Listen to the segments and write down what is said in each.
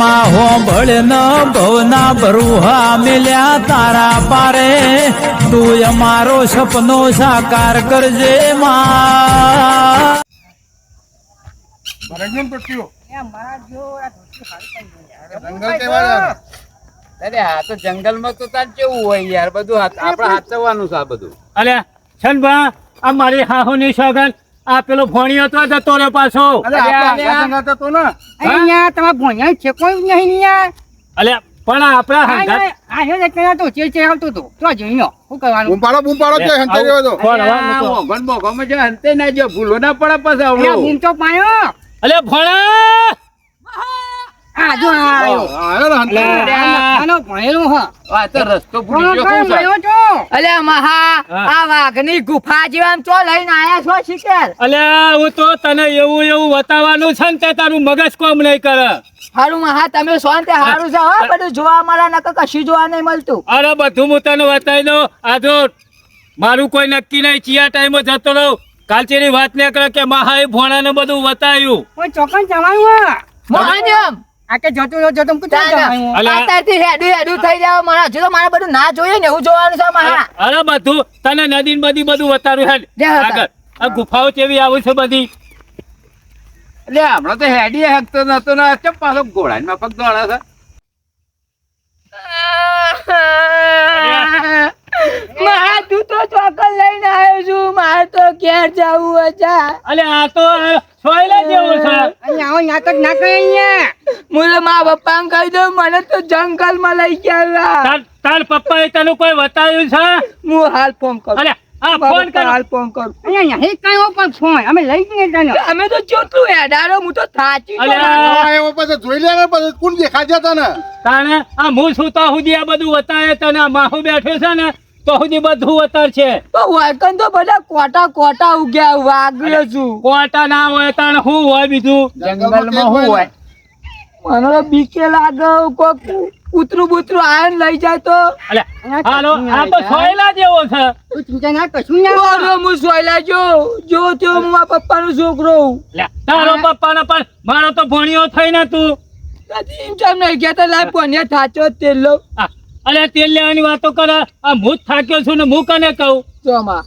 માં હોંભળ ન ભવના બરુહા મિલ્યા તારા પારે. તું અમારો સપનો સાકાર કરજે માં. જંગલમાં તો જંગલમાં તો તાર કેવું હોય યાર? બધું હાથ- આપણે હાચવવાનું છે આ બધું. અલ્યા છનભા આ મારી હાહુની સોગન આ પેલો ભોણિયો તો જતો રહ્યો પાછો હતો ને અહીંયા તમારા ભોંયા છે કોઈ નહીં યાર અલ્યા પણ આપણા હંગાત આ હે એટલે તો ચે ચે આવતો તો તો જઈનો શું કરવાનું બૂમ પાડો બૂમ પાડો કે હંતે રહ્યો તો કોણ હવા મૂકો? ઓગણ બોગણમાં જો અંતે ના જો ભૂલો ના પડે પાછો આવડો. બૂમ તો પાયો અલે ભણા આ જો આયો આયો. અલ્યા. આનો ભણેલો હા આ તો રસ્તો ભૂલી ગયો છે? અલ્યા મહા. આ વાઘની ગુફા જેવા ચો લઈને આયા છો શિખર? અલ્યા હું તો તને એવું એવું બતાવવાનું છે ને તે તારું મગજ કોમ નહીં કરે. હારું મહા તમે શાંતિ હારું છે હો બધું જોવા મળે નકર કશું જોવા નહીં મળતું. અરે બધું હું તને બતાવી દઉં. આ જો મારું કોઈ નક્કી નહીં ચિયા ટાઈમે જતો રહું. કાલચેની વાત ને કરે કે મહાએ ભોણાને બધું બતાવ્યું. કોઈ ચોકન જવાનું હ? મોહનયમ આ કે જતો રહ્યો જતો હું ક્યાં જવાનું અલ્યા. અત્યારથી હેડું હેડું થઈ જાવ મારા હજુ તો મારે બધું ના જોઈએ ને હું જોવાનું છે મારા અરે બધું. તને નદી બધી બધું વતારું હેડ. આગળ. આ ગુફાઓ કેવી આવે છે બધી? એટલે હમણાં તો હેડી હકતો નતો ને ચમ પાછો ઘોડામાં પગ દોડે છે? મહા તું તો ચોકલ લઈને આવ્યો છું. મારે તો ક્યાં જવું હતા અલે આ તો સોયલા જેવું છે. અહીંયા આવો નાટક ના કરે અહીંયા. હું મા પપ્પાને કહી દઉં મને તો જંગલમાં લઈ ગયા તાર તાર પપ્પાએ તને કોઈ બતાવ્યું છે? હું હાલ ફોન કરું. અલે આ ફોન કર. હાલ ફોન કરું. અહીંયા નહીં કઈ પણ ફોન અમે લઈ જઈએ તને. અમે તો ચોટલું હેડારો હું તો થાચી અલ્યા. આવ્યો પછી જોઈ લે પછી કોણ દેખાય તને? તાણે આ હું સુતા સુધી આ બધું બતાવે તને. આ માહુ બેઠો છે ને તો સુધી બધું વતર છે તો વાયકન તો બધા કોટા કોટા ઉગ્યા વાગ્યો છું. કોટા ના હોય તાણ શું હોય બીજું? જંગલમાં શું હોય? મને બીકે લાગે કોક કૂતરું બૂતરું આયન લઈ જાય તો. હાલો આ તો સોયલા જેવો છે. તું ચિંતા ના કશું ના ઓરો હું સોયલા જો જો તો હું મારા પપ્પાનો છોકરો હું. તારો પપ્પાનો પણ મારો તો ભણ્યો થઈને તું. નથી એમ તેમ તો લાય પોને થાચો તેલ લો અલે તેલ લેવાની વાતો કરે. આ હું થાક્યો છું ને હું કને કહું? જો માં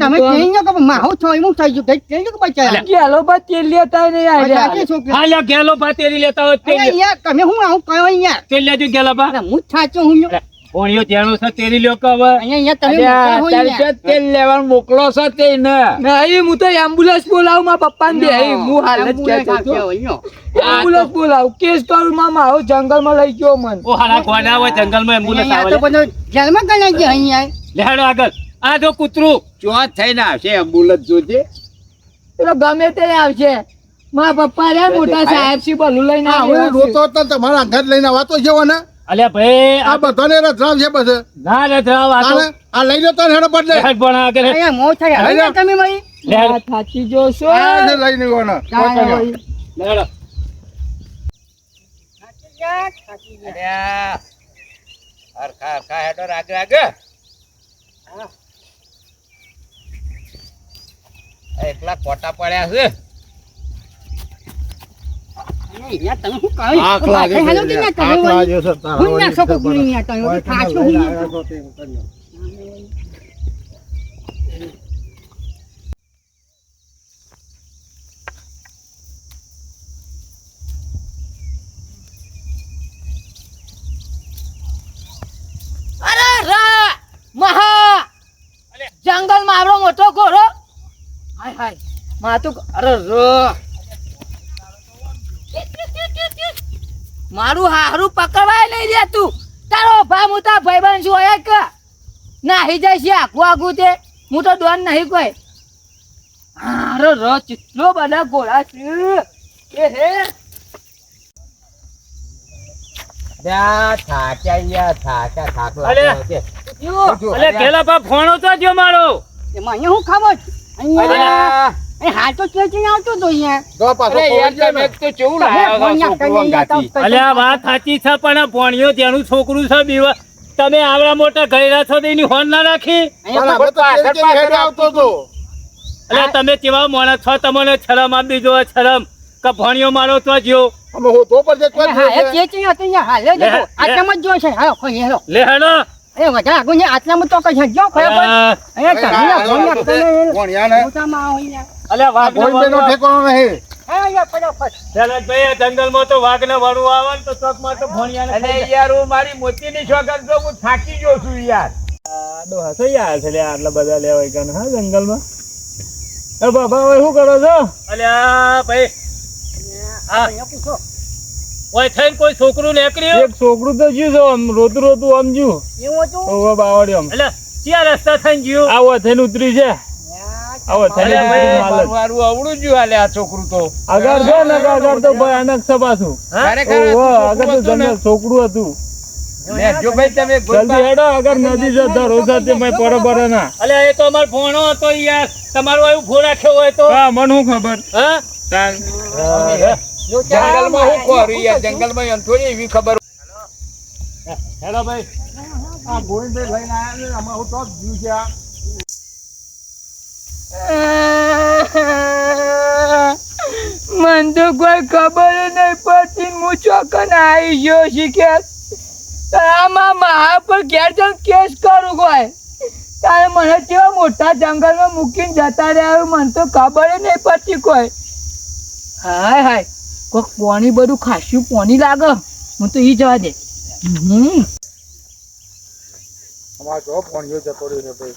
તમે કહી કે માહુ છો એવું થઈ ગયું કઈ કહી કે બચારા ગેલો બા તેલ લેતા નહીં આ આવ્યા જાતે છોકરા હા લે ગેલો ભા તેરી લેતા હોય તેલ યાર તમે હું આવું કહો યાર તેલ લેજો ગેલા ભા હું સાચો હું અલે, ભણ્યો છે તેરી લ્યો કે હવે. અહીંયા અહીંયા તમે અલ્યા, મોટા હોય તારે યાર. છે તેલ લેવાનું મોકલો છો તે ને નહીં હું તો એમ્બ્યુલન્સ બોલાવું મારા પપ્પાને બે. હું હાલ જ. અહીંયા. એમ્બ્યુલન્સ બોલાવું. કેસ કરું મામા આવો જંગલમાં લઈ ગયો મન. ઓ હારા ગોડા હોય જંગલમાં એમ્બ્યુલન્સ આવે? તો બધો જેલમાં ગણાઈ ગયા અહીંયા? આગળ. આ જો કૂતરું. ચોથ થઈને આવશે એમ્બ્યુલન્સ જોજે. એટલે ગમે તે આવશે. મારા પપ્પા રે મોટા સાહેબ છે બલું લઈને આવ્યા હું. રોતો હતો તમારા ઘર લઈને વાતો જેવો ને? અલ્યા ભાઈ આ બધાને રજરાવ છે પછી ના રે જવાબ આ આ લઈ લો તો હેડો પડલે હેડ પણ આ કરે. અહીંયા મો થાય. હવે તમે મઈ થાચી જોશો આ હરખા હરખા હેડો આગળ આગળ આ એકલા કોટા પડ્યા છે. તમે શું કહો આંખ લાગે હેલો કે ના છે તમે આંખ વળી. લાગે છે તારા હું ના વળી શકો ખબર. પૂરી અહીંયા તમે કોઈ વળી થાચો તમે હું લઈને ના આવ્યા છો તે કર્યો. અરે રા મહા જંગલમાં આવડો મોટો ઘોડો હાય હાય માં તો અરે મારું હારું પકડવાય નહીં રે તું. તારો ભા હું તાર ભાઈબંધ છું એક નાહી જાય છે આખું આખું તે. હું તો ડોન નહીં કોઈ. હારો રો ચિત્રો બધા ગોળા છે. એ હે. ફોણો તો જો મારો. એમાં અહીંયા હું ખાવો છું? અહીંયા. અહીં હાથ તો આવતો અહીંયા. અરે જાય તમે ને. તો કેવું તમે લાયા છો ભણ્યા છોકરું કરીને અંગાથી? આવતા અલ્યા વાત સાચી છે પણ ભણ્યો તેનું છોકરું છે બીવા. તમે આવડા મોટા ગયેલા છો એની હોન ના રાખી? અલ્યા તમે કેવા મોણા છો? તમને શરમ આપી જો શરમ. કે ભણ્યો મારો તો જ્યો. અમે હોતો પર છે કોઈ હા એ હાલે જ આટલામાં જો છે હા કોઈ હેલો. લે હેડો એ વધારે આગળ આટલામાં તો કઈ જો ખબર? એ કમીના ભોંયા ભણ્યા ને મોટામાં હોય ને. અલ્યા વાઘને કોઈ બેનો વાળું ઠેકાણો નહીં. જંગલમાં તો વાઘને વાળું આવે તો તો ચોકમાં તો ભણ્યાને અને યાર હું મારી મોતીની શોખન તો હું થાકી ગયો છું યાર. આડો ડોહા યાર છે આટલા બધા લેવાય કાન હા જંગલમાં? અરે બાબા હવે શું કરો છો? અલ્યા ભાઈ હા. પૂછો. ઓય થઈને કોઈ છોકરું નીકળ્યું? એક છોકરું તો જ્યું છે આમ રોતું રોતું આમ જ્યું એવું હતું? ઓવે એટલે ક્યાં રસ્તા થઈને જ્યું આવો થઈને ઉતરી છે. આવો મારું જ આ છોકરું તો. ને તો ભયાનક ખરેખર તો હતું ને. જંગલ છોકરું હતું. જો ભાઈ તમે જલ્દી હેડો આગળ નદી છે ધરો સાથે મેં બરોબર ના અલે એ તો અમાર ફોનો હતો યાર તમારો એવું ફોન રાખ્યો હોય તો. હા મને ખબર? હા? જંગલમાં હું ખોરું યાર જંગલમાં એમ થોડી એવી ખબર હેલો. ભાઈ. આ ગોવિંદભાઈ લઈને આમાં હું તો જ જીવ છે આ. મન તો કોઈ ખબર નહીં પડતી હું ચોકન આવી ગયો શીખ્યા આમાં મહા પર ઘેર જઈને કેસ કરું કોઈ. તારે મને કેવા મોટા જંગલમાં મૂકીને જતા રહ્યા મને તો ખબર નહીં પડતી કોઈ. હાય હાય કોક પોણી બધું ખાસ્યું પોણી લાગે. હું તો ઈ જવા દે. હમ. અમારો જો પોણીઓ જતો રહ્યો ભાઈ.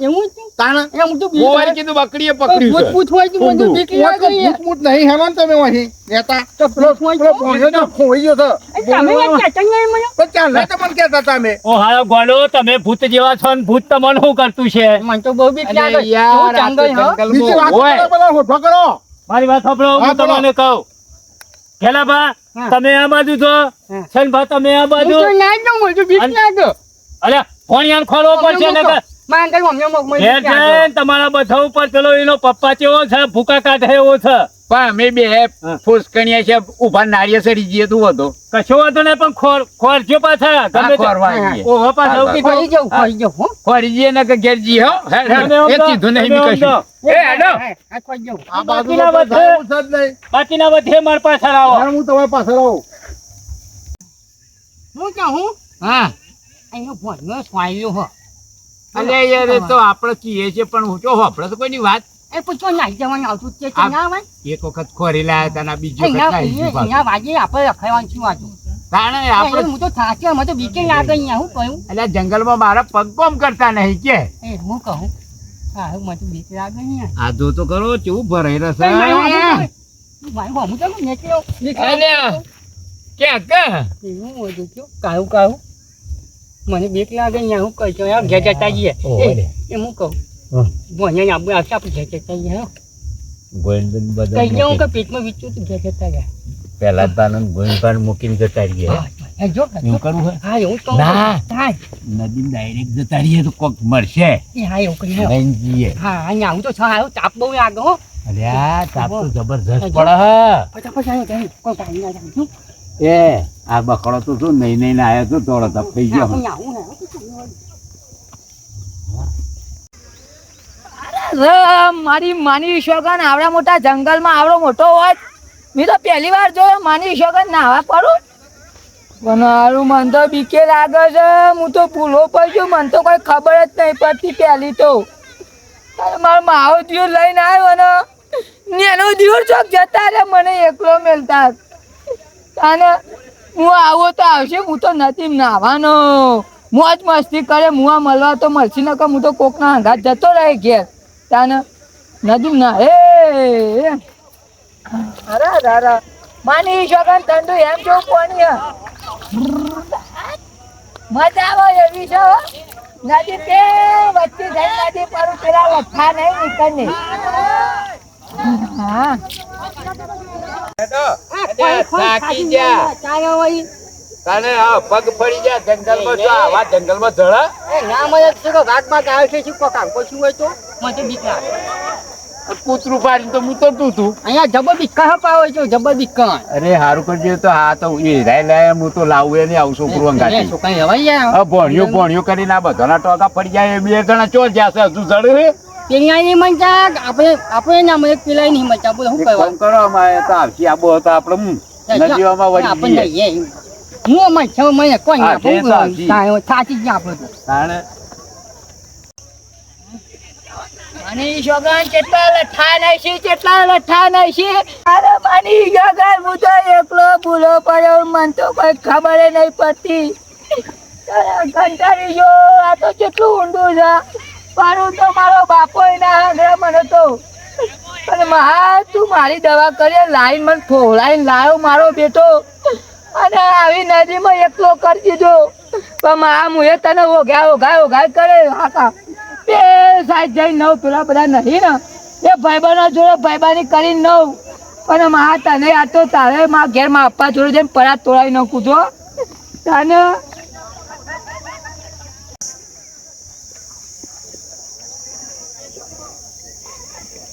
અરે. અરે? એવું? તો. કીધું બકરીએ પકડ્યું છે મને નહીં તમે અહીં નેતા તો ભૂત પેલો તો? તો ખોઈ ગયો છે તમે યાર નહીં મને. પણ ચાલ નહીં તમને કહેતા હતા ઓ હાલો ગોળો તમે ભૂત જેવા છો ને ભૂત તમને શું કરતું છે મને તો બહુ બીક લાગે. યાર એવું આ તો જંગલ, હો. બીજી વાત કરો પેલા હોઠો કરો મારી વાત સાંભળો હું તમને કહું ખેલાભા. તમે આ બાજુ છો. છનભા તમે આ બાજુ ના જ બીક લાગે. અલ્યા ફોનિયાન ખોલવો પડશે ને તમારા બધા ઉપર પેલો એનો પપ્પા કેવો છે? ભૂકા કાઢે એવો છે? પણ અમે બે ફૂસકણિયા છે ઊભા નાળિયેર સડી જઈએ તું હતો કશો વાંધો નહીં પણ ખોર ખોરજો પાછા. ઓહો પાછા હો. જઈએ ને કે ઘેર હો. એ નહીં કશું. એ હેડો. આ બાકીના માર પાછળ આવો. હું તમારી પાછળ આવું. હું કહું, હા. અહીંનો ભોંયરો સ્વાયો હો. અલે યાર એ તો આપણે કીએ છે પણ હું તો તો કોઈની વાત એ પૂછો નાઈ જવાનું આવતું છે, કે ના આવે? એક વખત ખોરી લાયા તા ને આ વખત અહીંયા- વાગે આપણે રખાવાનું છું આજુ. તાણે આપણે હું તો થાક્યો, મને તો બીકે લાગે અહીંયા, હું કહું? એટલે જંગલમાં મારા પગ કોમ કરતા નહીં કે એ હું કહું. હા, મને તો બીક લાગે અહીંયા. આ તો કરો કેવું ભરાઈ રહેશે વાંહે તો- તો નીકળ્યો. ક્યાં કે. કાયું કાયું. મને બીક લાગે અહીંયા, હું કહું છું, ઘેર જતા જઈએ. એ, હું કહું. હા. ભોંયરાને આબુ આવશે, આપણે ઘેર જતા જઈએ, હા કહી જાઉં કે પેટમાં વીચ્યું તો ઘેર જતા ગયા. પેલા તાનંદ ગોવિંદભાઈ મૂકીને જતા રહીએ જો, એવું કરવું હોય હા, એવું તો ના. થાય. નદી ડાયરેક્ટ જતા રહીએ તો કોક મળશે હા, એવું કરી, હા. જઈએ હા, અહીંયા આવું તો છે, આવ્યો તાપ બહુ આગળ હો. અલ્યા તાપ તો જબરદસ્ત પડે હા ફટાફટ આવો, જાય. કોઈ ટાઈમ ના જાય, હો. એ આ બકડો તો શું નહીં નહીં આવ્યો તો તોડો તપ થઈ ગયો. મારી માની શોગન આવડા મોટા જંગલમાં આવડો મોટો હોય. મેં તો પહેલી વાર જોયો માની શોગન નાવા પડું. પણ મારું મન તો બીકે લાગે છે હું તો ભૂલો પડ્યું મને તો કોઈ ખબર જ નહીં પડતી પહેલી તો. મારો માવો દિયો લઈને આવ્યો ને નેનો દિયો ચોક જતા રે મને એકલો મેલતા. અને હું આવો તો આવશે, હું તો નથી નાવાનો. મોજ મસ્તી કરે મુવા મળવા તો મળશે, નકર હું તો કોકના હંગાત જતો રહે ઘેર. તાને નદી ના, એ અરે અરે માની શોગન તંડુ એમ જો કોની મજા આવે એવી છે. નદી તે વચ્ચે જઈ નદી પર, પેલા લખા નહીં નીકળને. હા પાડીને તો મૂતરતું તું અહીંયા જબર બીકા પાવે છે જબર બીકા અરે હારું કરજે તો હા તો એ રાય હું તો લાવું એને આવું છોકરું અંગાથી છોકરા હવાઈ જાય ભણ્યો ભણ્યો કરીને આ બધાના ટોકા પડી જાય એ બે જણા ચો જશે હજુ જડ હે નહીં મજા આપણે આપણે ના મને પેલા નહીં મજા બોલે શું એક કરો અમારે તો આવશે. આબો હતો આપણે નદીઓમાં વળી આપણને જઈએ. જઈએ. હું અમાર છ મહિને કોઈ ના તે તો સાચી. સાચી આપણે તો. તાણે. માની કેટલા લઠ્ઠા નહીં છે કેટલા લઠ્ઠા નહીં છે અરે માની શોગન હું તો એકલો ભૂલો પડ્યો મને તો કોઈ ખબર નહીં પડતી. કંટાળી ગયો આ તો કેટલું ઊંડું છે. મારું તો મારો બાપો એના આગળ મને તો. અને મહા તું મારી દવા કરી લાઈન મને ફોલાઈને લાવ્યો મારો બેટો. અને આવી નદીમાં એકલો કરી દીધો. પણ મા મુએ તને ઓઘા ઓઘા ઓઘા કરે. હાકા બે સાઈડ જઈને નવ પેલા બધા નહીં ને. એ ભાઈબાનો જોડે ભાઈબાની કરીને નવ. અને મા, તને આ તો તારે મા ઘેર મા આપવા જોડે જઈને પરાત તોડાવી નાખું છો તને નહીં મળ્યો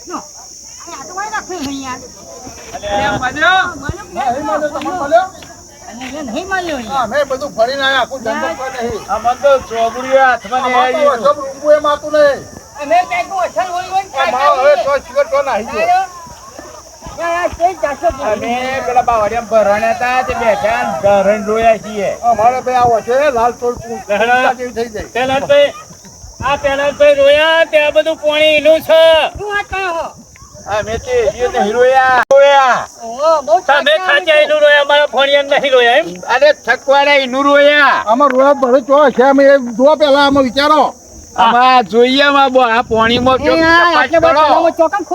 હા, અમે બધું ફરીને આયા, આખું જંગલ કોઈ નહીં. આ મને તો ચોગડીઓ હાથમાં આમાં તો નહીં આવી. વસમ રૂંગું એમ આતું નહીં. અમે કંઈક ઓછળ હોય હોય આ માવો હવે તો સિગરેટ તો નાહી ગયો. પેલા ભાઈ લાલ જેવી થઈ જાય પેલાભાઈ આ પેલાભાઈ રોયા, ત્યાં બધું પાણી એનું છે? વિચારો. આમાં જોઈએ માં બો આ પાણીમાં કેમ તપાસ કરો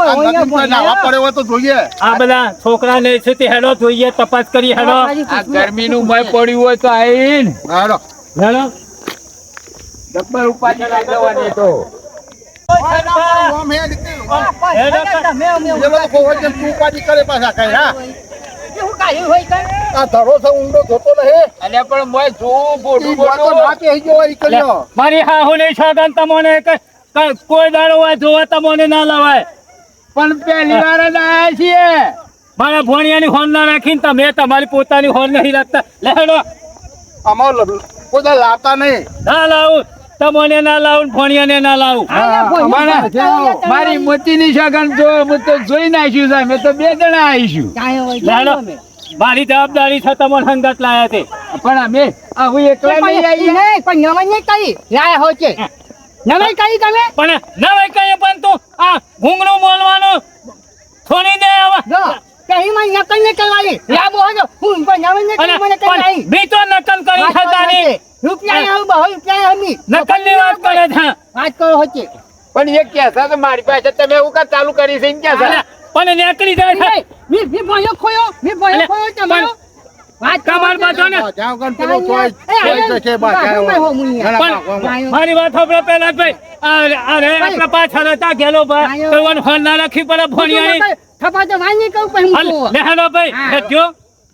આ નદીમાં કોઈ નાહવા પડે હોય તો જોઈએ. આ બધા છોકરા ને છે તે હેડો જોઈએ તપાસ કરી હેડો. આ ગરમીનું મય પડ્યું હોય તો આઈન હેડો. હેડો. ડબ્બર ઉપાડી તો. મારી હાહુ નહીં છોકન તમને કે- કે કોઈ દાડો હોય જોવા તમને ના લવાય. પણ પહેલી વાર જ આવ્યા છીએ. મારા ભોણિયાની હોન ના રાખીને તમે તમારી પોતાની હોન નહીં રાખતા. લેડો અમારો કોઈ લાવતા નહીં. ના લાવું. તમને ના લાવું ભોણિયાને ના લાવું. મારી મોતીની સગન જો હું તો જોઈ નાખ્યું સાહેબ મેં તો બે જણા આવીશું. મારી જવાબદારી છે તમને સંગત લાયા તે પણ અમે હું એકલા નહીં આવીએ. નવાઈ કરી તમે? પણ નવાઈ કહીએ પણ તું આ ભૂંગળું બોલવાનું છોડી દે હવે. કઈ માં નકલ ને કરવાની. લાબો હતો હું પણ નવાઈ ને કરી મને કઈ નહીં બી તો નકલ કરી થતાની રૂપિયા બહુ રૂપિયા હમી નકલ વાત કરે છે. વાત કરો હોતી પણ એક કહેતા તો મારી પાસે તમે એવું કા ચાલુ કરી છે એમ કે છે? અરે, પણ નીકળી જાય છે. મી મી ભયો ખોયો મી ભયો ખોયો તમારો વાત કમાલ બાંધો ને જ્યાં વગર પેલો ચોઈસ- ચોઈસ છે પાકવામાં. પણ મારી વાત સાંભળો પેલા ભાઈ. અરે આપણે પાછળ હતા ગેલો ભાઈ. કરવાનું ફોન ના રાખી પડે ભોણિયાની થપા તો વાંચી કહું પછી હું હાલ, ભાઈ હા.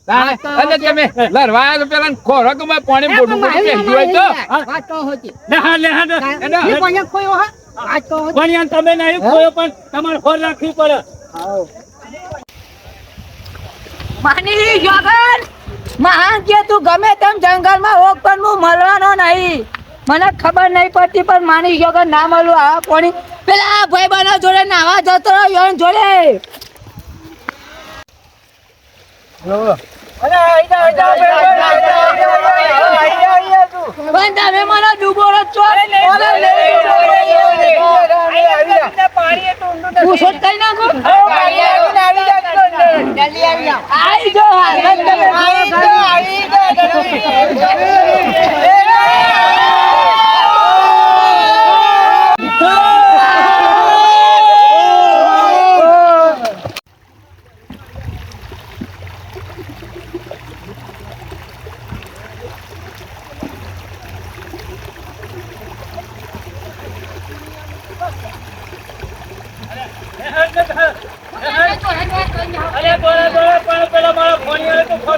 અને તમે પેલા ખોરાકમાં પાણી પણ હોય તો તમે નહીં ખોયો પણ તમારે રાખવી પડે. માની જોગન મહાન કે તું ગમે તેમ જંગલમાં માં પણ હું મળવાનો નહીં. મને ખબર નહીં પડતી પણ માની જોગન ના મળું આ કોણી પેલા ભાઈ બનો જોડે નાવા જતો રહ્યો જોડે. આવી જો હાલત તમે અરે બોલે બોલે પણ પેલો મારો ભોણિયાને તો ફરવો પડે છે નહીં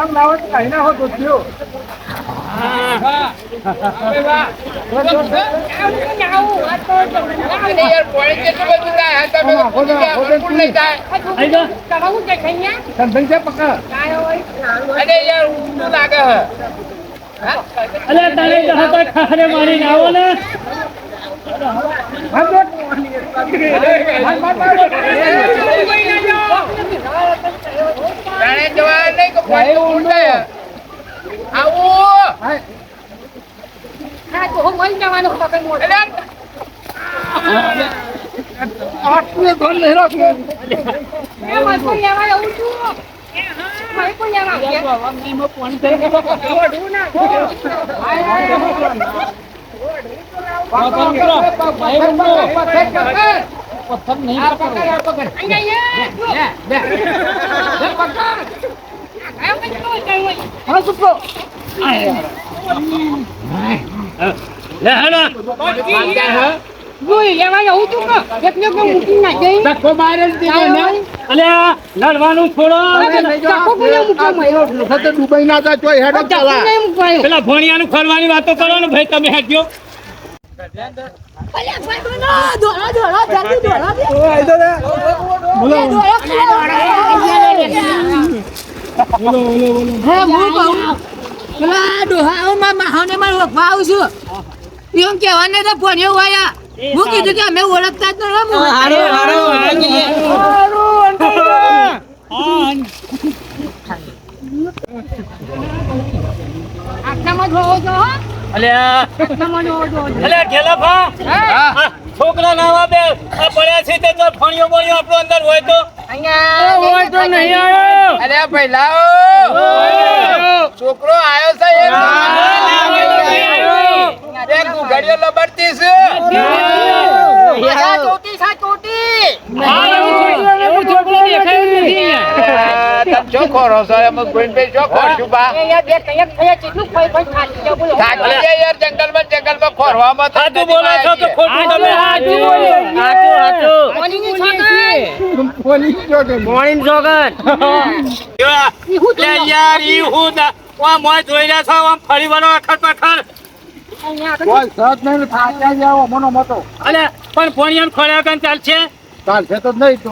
એમ લાવો તો કઈ ના હોતો થયો પોણી કેટલું બધું થાય તમે ભૂલી ગયા બિલકુલ નહીં પકડ હે તો હતા ખાખરે મારીને આવો ને તાણે જવા નહીં કે પાણી ઊંધું થાય આવું આટલે રાખવું નહીં પકડ. ધક્કો મારે જ દીધો ને. અલે આ લડવાનું છોડો. દુબઈ ના હતા હેડો પેલા ભોણિયાનું ખરવાની વાતો કરો ને ભાઈ તમે હેડજો. એમ કેવાને તો ભણ્યો વાયા હું કીધું કે અમે ઓળખતા જ નથી. અલ્યા. અલ્યા ઘેલાભા આ છોકરા નાવા બે આ પડ્યા છે તે તો ફણિયો બણિયો આપણો અંદર હોય તો અહીંયા હોય તો નહીં આવ્યો અરે પહેલા છોકરો આવ્યો છે એ એક લબડતી છે તમે શું ખોરો છો એમ ગોવિંદભાઈ શું ખોરશું બા થાકી ગયા યાર જંગલમાં જંગલમાં ખોરવામાં તો સાચું બોલો છો તો ખોટું તમે. પોલીસ જો કે લે યાર ઈ હું ના આમ મોય જોઈ રહ્યા છો આમ ફરી વળો અખર પખર કોઈ સત નહીં ફાટ્યા જાવ મનો મતો. અલે પણ ભોણિયાનું ખોળ્યા કાન ચાલશે? ચાલશે તો નહીં તો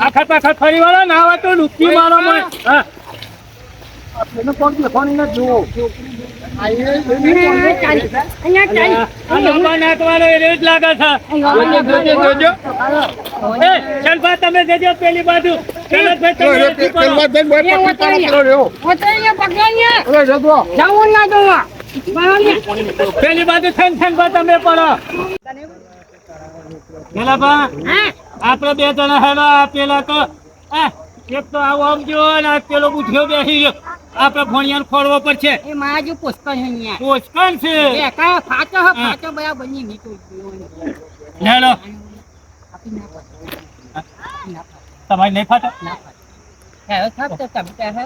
આખા પખડ ફરી વળો ના આવે તો ડૂબકી મારો મોય. હા. એને કોણ ફોન ના જુઓ. પેલી બાજુ. પેલા બાજુ થઈને તમે પડો પેલા બા જણા હેલો પેલા તો એક તો આવો આમ જો ને આ પેલો ઉઠ્યો બેસી ગયો. આપણે ભણિયાને ખોળવો પડશે. એ છે જો પોસ્કન નહીં ફાટો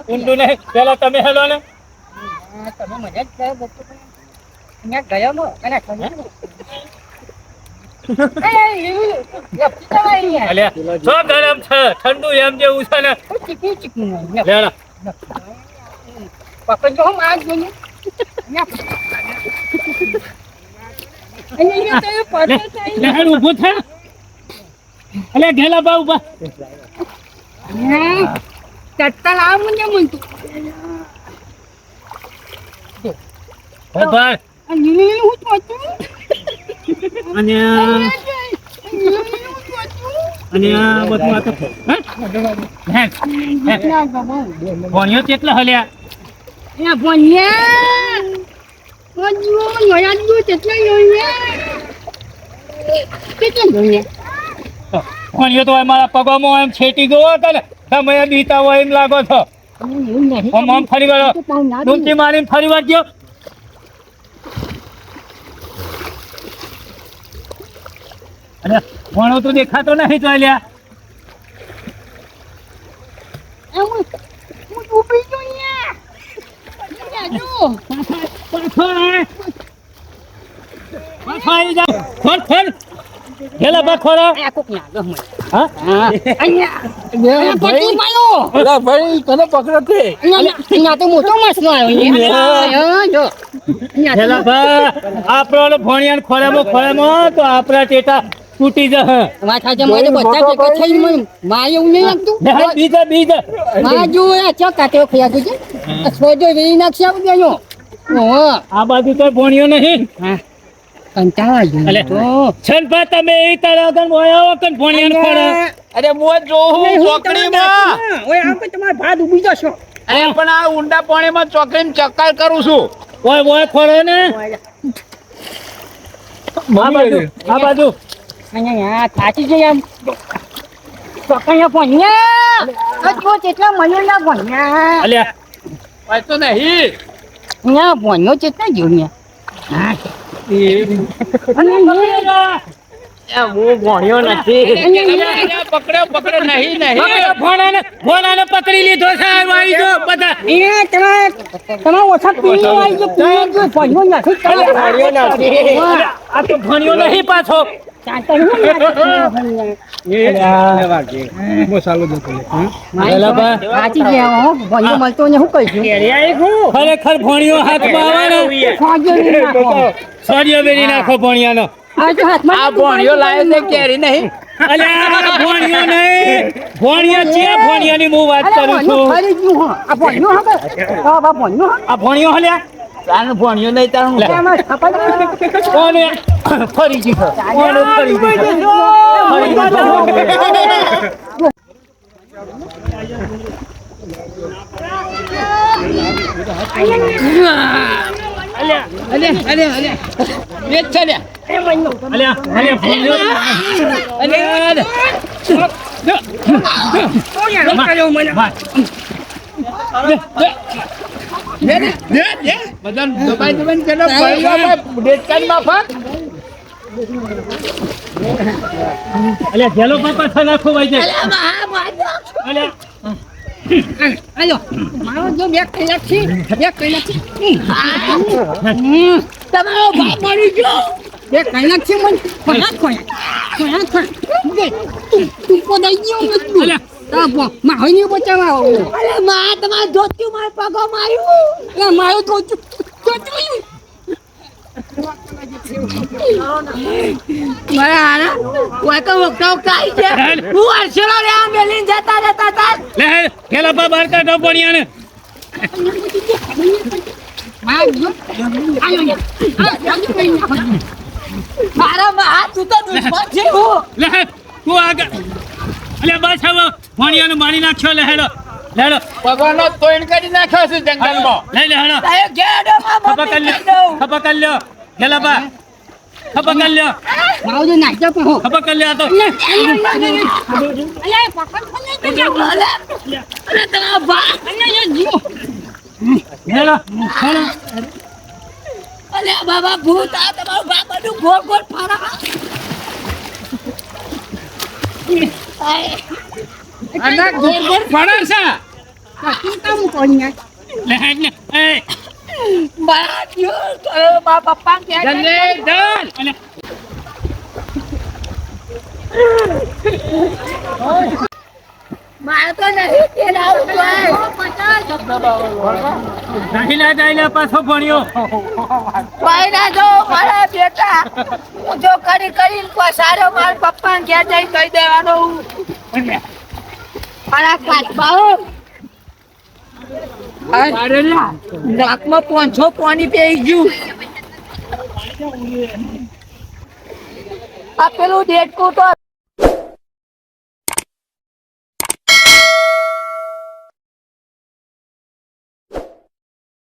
ઊંડું નહીં તમે ને છો ગરમ છે ઠંડુ એમ જેવું છે ને હેડો લહેર ઊભું છે અલે ઘેલા બા ઊભા ઊભા અને અને આ બધું આ તો હે? હે? હે? ભણ્યો કેટલા હલ્યા ભણ્યો તો મારા પગમાં એમ ગયો કે ને તમે બીતા હોય એમ લાગો છો એવું નહીં. આમ આમ ફરી વળો તો પાછું ના ડૂબકી મારીને ફરી વળજો અરે ભણો તો દેખાતો નહીં તો લ્યા એ હું હું ડૂબી ગયો અહીંયા. ને. જો. પાછો હોય એમ લાગો જા ફર ફર ના ભાઈ તને પકડો તે અહીંયા અહીંયા તો મોટો માછલો આવ્યો અહીંયા. હા, જો. અહીંયા તો આપણો ભણિયાન ખોરામાં ખોરામાં તો આપણા ટેટા તૂટી જ વાત સાચી, મારે બધા ભેગા થઈને મને મારે એવું નહીં લાગતું. બીજા બીજા. મારે જો આ ચો કાટેલો ખિયા છે સોજો વેરી નાખશે આવું દેજો આ બાજુ તો ભણ્યો નહીં. કંટાળા ગયો તો છનભા તમે એ તારા આગળ મોયા કન ભણિયાન ખોરા અરે હું જોઉં ચોકડીમાં. ઓય આમ તમારે ભાત ઊભી જશો. અરે પણ આ ઊંડા પાણીમાં ચોકડીમાં ચક્કર કરું છું. ઓય ઓય ખોરો ને. આ બાજુ આ બાજુ. અહીંયા થાચી જઈ આમ પકડ્યા ભણ્યા? અજબો ભણ્યા? અલ્યા. નહીં. ભણ્યો ને અરે, પકડ્યો પકડ્યો નહીં નહીં. ભોણાને ભોણાને પકડી લીધો સાહેબ આવી જો બધા. એ તમારે તમારે ઓછા પીણો આવી ગયો પીણો ભણ્યો નથી ભણ્યો નથી. આ તો ભણ્યો નહીં પાછો. ભણ્યો ખરેખર ભણ્યો હાથમાં આવે સળિયો બેરી નાખો ભણિયાનો આ તો ભણ્યો લાયો છે કેરી નહીં ભણ્યો નહીં ભણ્યો છે ભણ્યાની હું વાત કરું છું આ ભણ્યો ભણ્યો ભણ્યો હલ્યા? તારે ભણ્યો નહીં તારું કોને? ફરી ગયો કોને ફરી ગયો ફરી લ્યા. અલ્યા અલ્યા ભણ્યો બધાને દબાઈ દબાઈને કેટલો ડેટકાન માફક અલ્યા જેલો પાપા થા નાખો ભાઈ છે અલ્યા આયો મારો જો બે કલાક છે બે કલાક છે તમારો બાપ ગયો બે કલાક છે મને ખોયા ખોયા ખોયા ખોયા તું તું પોદાઈ ગયો ને અલ્યા. તા બો માં હોય ને બચાવા અરે મા તમાર ધોત્યું માર પગો માર્યું અરે મારું ધોત્યું ધોત્યું મારા હારા કોઈ વખતા વખતા આવી છે હું અરસેલો રે આ મેલીન જતા જતા તા લે ગેલા બા બાર કાઢો ભણ્યાને મારા માં તું તો દુશ્મન છે હું. લે તું આગળ અલ્યા બસ હવે. ભણ્યાને મારી નાખ્યો લે હેડો લેડો ભગવાનનો તોઈન કરી નાખ્યો છે જંગલમાં. લઈ લે હેડો. આયો ગેડો માં ખબર કર લ્યો ખબર કર લ્યો. ગેલા બા. ખબર કર લ્યો. મારો જો નાખ્યો પણ ખબર કર લ્યો આ તો. અરે તારા બા. અરે જીઓ. હેડો હેડો અલે બાબા ભૂત આ તમારો બાબાનું ગોળ ગોળ ફારા અને ગોળ ગોળ ફરે છે. કશું કામ કોણ લે હેડ ને એ. બા જો કરો બા પપ્પા કે જલ્દી ચાલ અલ્યા મારે તો નહીં કે લાવું નહીં લે જાય લે પાછો ભણ્યો. ભાઈ જો મારા બેટા. હું જો કરી કરીને સારો મારા પપ્પા ક્યાં જઈ કહી દેવાનો હું. મારા કાચબાઓ નાકમાં પોંછો પાણી પી ગયું. આ પેલું ડેટકું તો